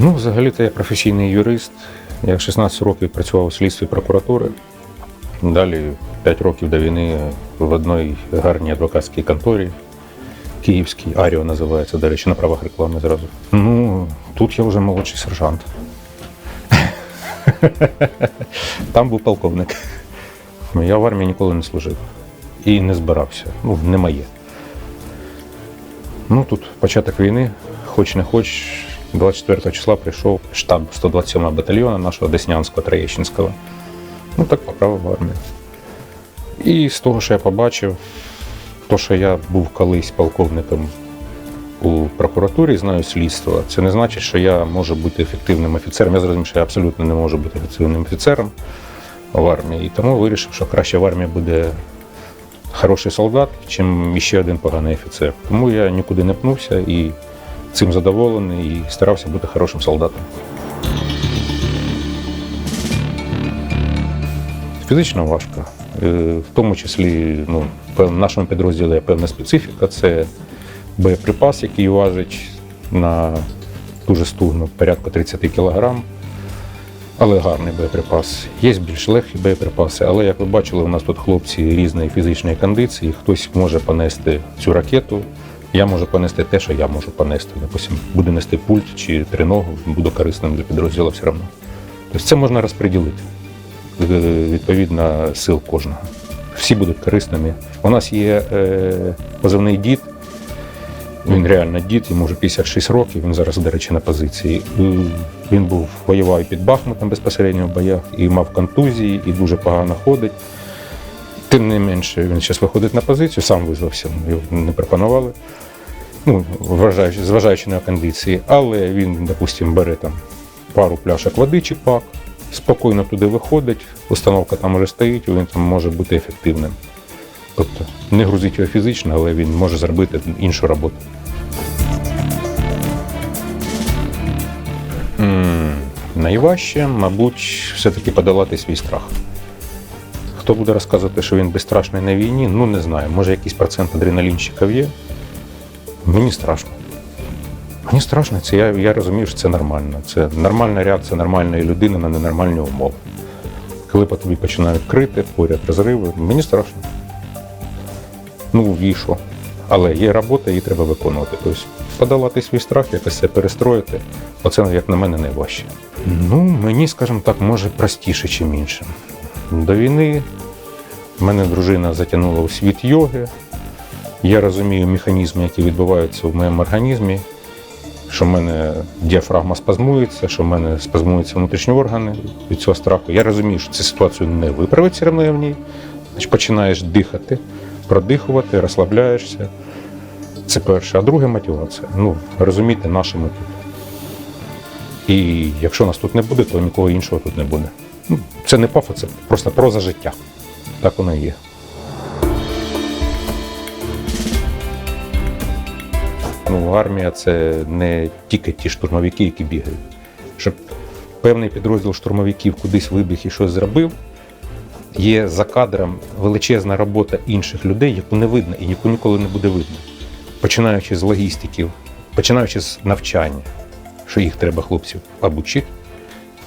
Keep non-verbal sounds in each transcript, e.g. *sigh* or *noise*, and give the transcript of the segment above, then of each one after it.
Ну, взагалі-то я професійний юрист. Я 16 років працював у слідстві прокуратури. Далі 5 років до війни в одній гарній адвокатській конторі. Київській, Аріо називається, до речі, на правах реклами зразу. Ну, тут я вже молодший сержант. *laughs* Там був полковник. Я в армії ніколи не служив і не збирався. Ну, не моє. Ну, тут початок війни, хоч не хоч, 24 числа прийшов штаб 127 батальйону нашого Деснянського Троєщинського. Ну, так поправив в армію. І з того, що я побачив, то, що я був колись полковником у прокуратурі, знаю слідство, це не значить, що я можу бути ефективним офіцером. Я зрозумів, що я абсолютно не можу бути ефективним офіцером в армії. І тому вирішив, що краще в армії буде хороший солдат, чим ще один поганий офіцер. Тому я нікуди не пнувся і цим задоволений і старався бути хорошим солдатом. Фізично важко. Е, В тому числі ну, в нашому підрозділі є певна специфіка. Це боєприпас, який важить на дуже стугно, порядку 30 кг. Але гарний боєприпас. Є більш легкі боєприпаси, але як ви бачили, у нас тут хлопці різної фізичної кондиції. Хтось може понести цю ракету, я можу понести те, що я можу понести. Допустим, буду нести пульт чи триногу, буду корисним для підрозділу все одно. Тобто це можна розподілити е, відповідно сил кожного. Всі будуть корисними. У нас є е, позивний дід. Він реально дід, йому вже 56 років, він зараз, до речі, на позиції. Е, Він був воював під Бахмутом безпосередньо в боях, і мав контузії, і дуже погано ходить. Тим не менше, він зараз виходить на позицію, сам визвався, його не пропонували. Ну, вважаючи, зважаючи на кондиції, але він, допустимо, бере там пару пляшок води чи пак, спокійно туди виходить, установка там вже стоїть, він там може бути ефективним. Тобто не грузить його фізично, але він може зробити іншу роботу. Найважче, мабуть, все-таки подолати свій страх. Хто буде розказувати, що він безстрашний на війні, ну не знаю. Може, якийсь процент адреналінщиків є. Мені страшно. Мені страшно, це я, я розумію, що це нормально. Це нормальна реакція нормальної людини на ненормальні умови. Коли по тобі починають крити, поряд розриви, мені страшно. Ну, і? Але є робота, її треба виконувати. Тобто подолати свій страх, якось це перестроїти, оце, як на мене, найважче. Ну, мені, скажімо так, може простіше, ніж іншим. До війни мене дружина затягнула у світ йоги. Я розумію механізми, які відбуваються в моєму організмі, що в мене діафрагма спазмується, що в мене спазмуються внутрішні органи від цього страху. Я розумію, що цю ситуацію не виправить все в ній. Починаєш дихати, продихувати, розслабляєшся. Це перше. А друге мотивація. Ну, розуміти, наші ми. І якщо нас тут не буде, то нікого іншого тут не буде. Ну, це не пафос, це просто проза життя. Так воно і є. Ну, армія це не тільки ті штурмовики, які бігають. Щоб певний підрозділ штурмовиків кудись вибіг і щось зробив, є за кадром величезна робота інших людей, яку не видно і яку ніколи не буде видно. Починаючи з логістиків, починаючи з навчання, що їх треба хлопців обучити,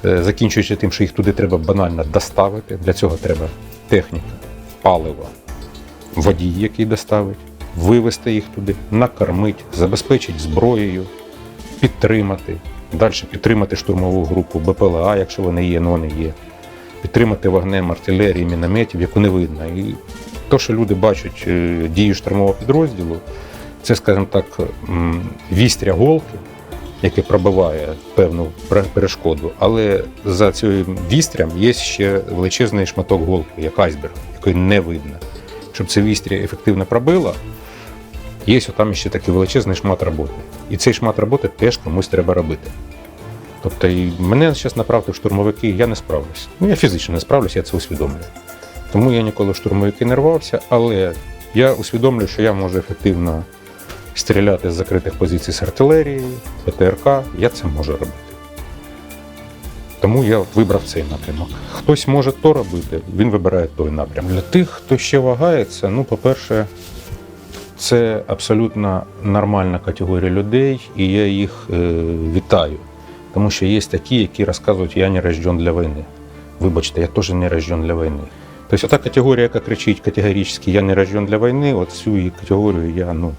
е, закінчуючи тим, що їх туди треба банально доставити. Для цього треба техніка, паливо, водій, який доставить, вивезти їх туди, накормити, забезпечити зброєю, підтримати. Далі підтримати штурмову групу БПЛА, якщо вони є, ну вони є. Підтримати вогнем артилерії, мінометів, яку не видно. І те, що люди бачать е, дію штурмового підрозділу, це, скажімо так, вістря голки, яке пробиває певну перешкоду. Але за цим вістрям є ще величезний шматок голки, як айсберг, який не видно. Щоб це вістря ефективно пробило, є там ще такий величезний шмат роботи. І цей шмат роботи теж комусь треба робити. Тобто мене зараз направити в штурмовики, я не справлюсь. Ну, я фізично не справлюсь, я це усвідомлюю. Тому я ніколи в штурмовики не рвався, але я усвідомлюю, що я можу ефективно стріляти з закритих позицій з артилерії, ПТРК, я це можу робити. Тому я вибрав цей напрямок. Хтось може то робити, він вибирає той напрямок. Для тих, хто ще вагається, ну, по-перше, це абсолютно нормальна категорія людей, і я їх е, вітаю. Тому що є такі, які розказують, я не рожден для війни. Вибачте, я теж не рожден для війни. Тобто, ота категорія, яка кричить категорично, я не рожден для війни, от цю категорію я ну,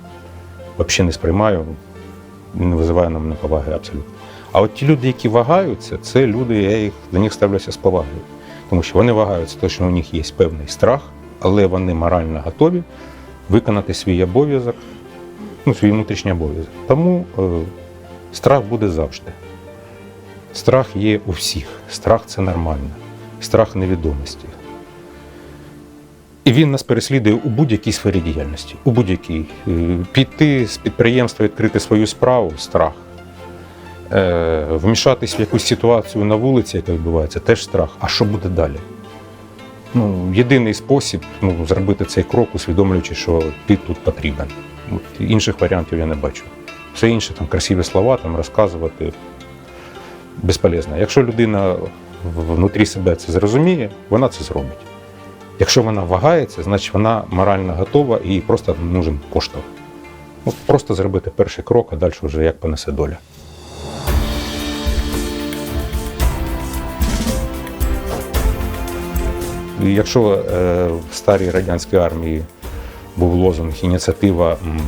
взагалі не сприймаю, не визиває нам неповаги абсолютно. А от ті люди, які вагаються, це люди, я їх, до них ставлюся з повагою. Тому що вони вагаються, тому що у них є певний страх, але вони морально готові виконати свій обов'язок, ну, свій внутрішній обов'язок. Тому е, страх буде завжди. Страх є у всіх. Страх це нормально. Страх невідомості. І він нас переслідує у будь-якій сфері діяльності. У будь-якій. Е, Піти з підприємства, відкрити свою справу страх. Е, Вмішатись в якусь ситуацію на вулиці, яка відбувається, теж страх. А що буде далі? Ну, єдиний спосіб ну, зробити цей крок, усвідомлюючи, що ти тут потрібен. От, інших варіантів я не бачу. Все інше, там красиві слова, там розказувати безполезно. Якщо людина внутрі себе це зрозуміє, вона це зробить. Якщо вона вагається, значить вона морально готова і просто нужен поштовх. От просто зробити перший крок, а далі вже як понесе доля. І Якщо е, в старій радянській армії був лозунг ініціатива м,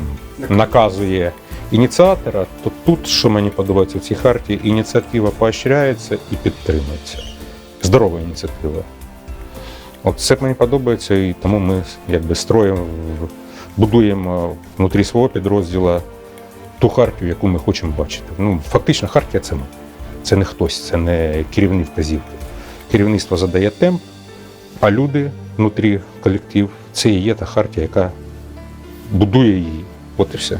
наказує ініціатора, то тут, що мені подобається в цій харті, ініціатива поощряється і підтримується. Здорова ініціатива. От це мені подобається, і тому ми якби строїмо, будуємо внутрі свого підрозділу ту хартію, яку ми хочемо бачити. Ну, фактично, хартія це ми. Це не хтось, це не керівні вказівки. Керівництво задає темп, а люди внутрі колектив це і є та хартія, яка будує її. От і все.